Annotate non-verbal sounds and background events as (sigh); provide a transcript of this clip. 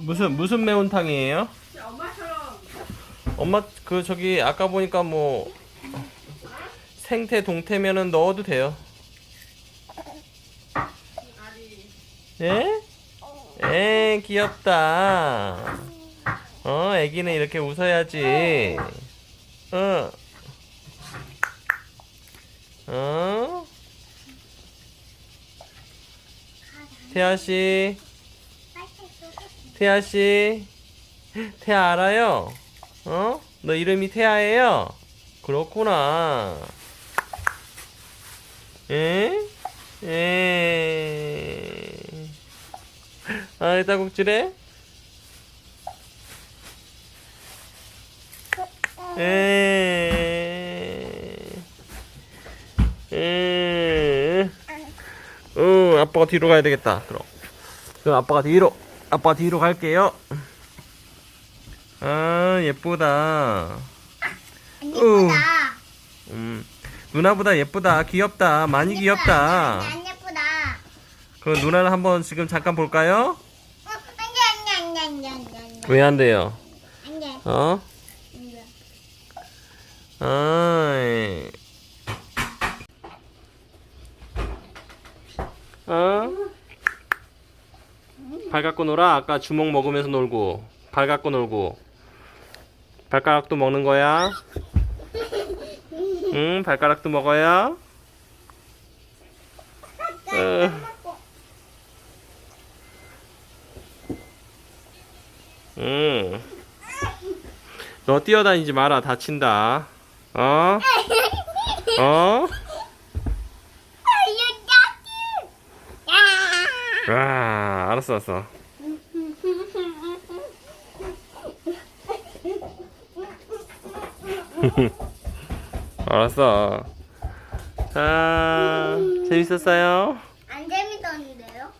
무슨 무슨 매운탕이에요? 엄마 그 저기 아까 보니까 뭐 생태 동태면은 넣어도 돼요. 예? 에 귀엽다. 어 애기는 이렇게 웃어야지. 어. 어? 태아 씨, 태아 씨, 태아 알아요? 어? 너 이름이 태아예요? 그렇구나. 에? 에? 아, 딸꾹질해? 에? 에? 응, 아빠가 뒤로 가야 되겠다. 그럼. 그럼 아빠가 뒤로, 아빠가 뒤로 갈게요. 아, 예쁘다. 예쁘다. 음, 누나보다 예쁘다. 귀엽다. 많이 귀엽다. 안 예쁘다. 그럼 누나를 한번 지금 잠깐 볼까요? 어, 안 돼 안 돼 안 돼 안 돼 안돼 안돼. 왜안 돼요? 안 돼. 어? 안 돼. 아이. 어? 발 갖고 놀아. 아까 주먹 먹으면서 놀고. 발 갖고 놀고. 발가락도 먹는 거야? 응, 발가락도 먹어야? 어. 응. 너 뛰어다니지 마라. 다친다. 어? 어? 와, 알았어, 알았어. (laughs) 알았어. 자, 재밌었어요? 안 재밌었는데요?